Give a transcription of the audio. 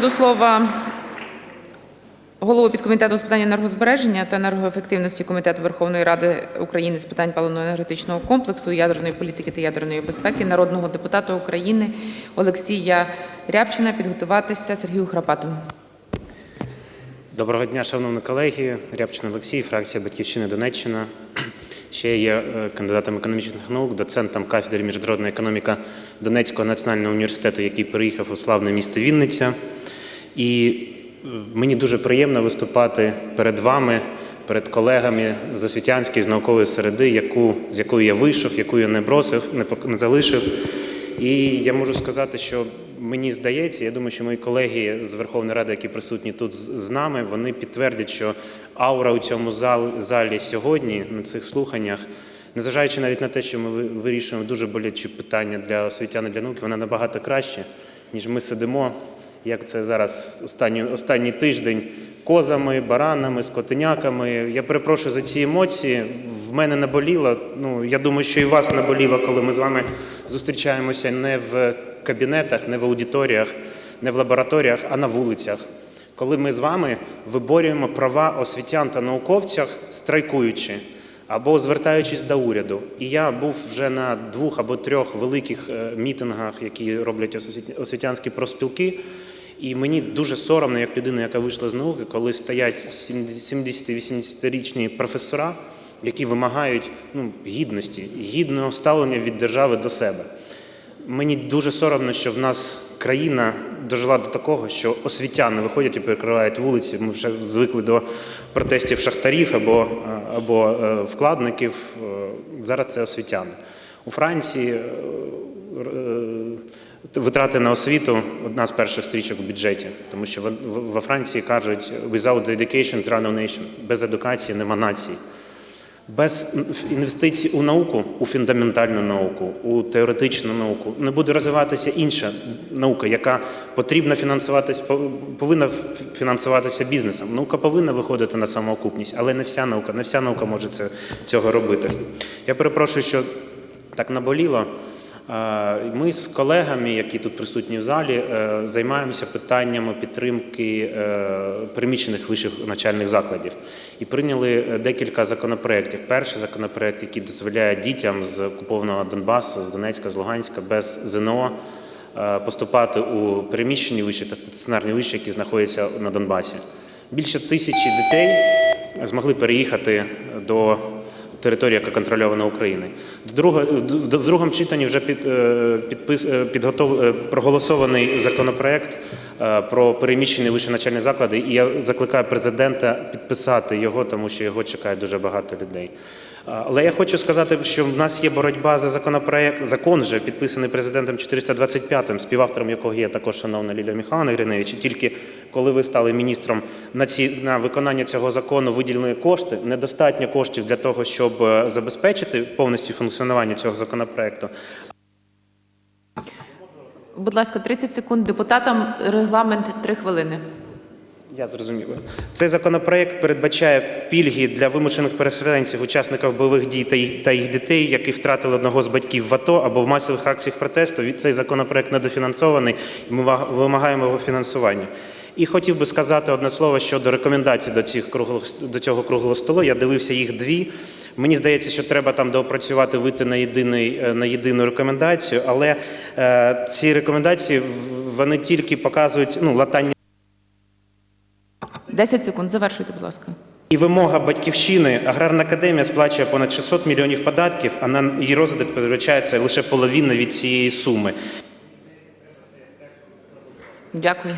До слова голову підкомітету з питань енергозбереження та енергоефективності Комітету Верховної Ради України з питань паливно-енергетичного комплексу, ядерної політики та ядерної безпеки народного депутата України Олексія Рябчина підготуватися Сергію Храпатому. Доброго дня, шановні колеги. Рябчин Олексій, фракція Батьківщини Донеччина. Ще є е, кандидатом економічних наук, доцентом кафедри міжнародна економіка Донецького національного університету, який приїхав у славне місто Вінниця. І е, мені дуже приємно виступати перед вами, перед колегами з освітянської, з наукової середи, яку, з якою я вийшов, яку я не бросив, не залишив. І я можу сказати, що мені здається, я думаю, що мої колеги з Верховної Ради, які присутні тут з нами, вони підтвердять, що аура у цьому залі сьогодні на цих слуханнях, незважаючи навіть на те, що ми вирішуємо дуже болячі питання для освітян і для науки, вона набагато краще, ніж ми сидимо, як це зараз останній, останній тиждень, козами, баранами, скотиняками. Я перепрошую за ці емоції. В мене наболіло. Ну я думаю, що і вас наболіло, коли ми з вами зустрічаємося не в кабінетах, не в аудиторіях, не в лабораторіях, а на вулицях. Коли ми з вами виборюємо права освітян та науковцях, страйкуючи або звертаючись до уряду. І я був вже на двох або трьох великих е, мітингах, які роблять освітянські профспілки. І мені дуже соромно, як людина, яка вийшла з науки, коли стоять 70-80-річні професора, які вимагають ну, гідності, гідного ставлення від держави до себе. Мені дуже соромно, що в нас країна дожила до такого, що освітяни виходять і перекривають вулиці. Ми вже звикли до протестів шахтарів або, або е, вкладників. Е, Зараз це освітяни. У Франції е, витрати на освіту одна з перших стрічок у бюджеті, тому що во Франції кажуть without education there are no nation. без едукації нема нації. Без інвестицій у науку, у фундаментальну науку, у теоретичну науку не буде розвиватися інша наука, яка потрібна фінансуватися, повинна фінансуватися бізнесом. Наука повинна виходити на самоокупність, але не вся наука, не вся наука може це, цього робити. Я перепрошую, що так наболіло. Е, Ми з колегами, які тут присутні в залі, е, займаємося питаннями підтримки е, переміщених вищих навчальних закладів і прийняли декілька законопроєктів. Перший законопроєкт, який дозволяє дітям з окупованого Донбасу, з Донецька, з Луганська без ЗНО поступати у переміщені виші та стаціонарні виші, які знаходяться на Донбасі. Більше тисячі дітей змогли переїхати до території, яка контрольована Україною. В другому читанні вже під, е, підпис, е, підготов, е, проголосований законопроект про переміщені вищі навчальні заклади, і я закликаю президента підписати його, тому що його чекає дуже багато людей. Але я хочу сказати, що в нас є боротьба за законопроект. Закон вже підписаний президентом 425-м, співавтором якого є також шановна Лілія Михайловна Гриневич. І тільки коли ви стали міністром на ці на виконання цього закону виділені кошти, недостатньо коштів для того, щоб е, забезпечити повністю функціонування цього законопроекту. Будь ласка, 30 секунд. Депутатам регламент 3 хвилини. Я зрозумів. Цей законопроект передбачає пільги для вимушених переселенців, учасників бойових дій та їх, та їх дітей, які втратили одного з батьків в АТО або в масових акціях протесту. Цей законопроект недофінансований, і ми вимагаємо його фінансування. І хотів би сказати одне слово щодо рекомендацій до, цих круглих, до цього круглого столу. Я дивився їх дві. Мені здається, що треба там доопрацювати, вийти на єдиний е, на єдину рекомендацію, але е, ці рекомендації вони тільки показують ну латання. 10 секунд. Завершуйте, будь ласка. І вимога батьківщини аграрна академія сплачує понад 600 мільйонів податків, а на її розвиток передбачається лише половина від цієї суми. Дякую.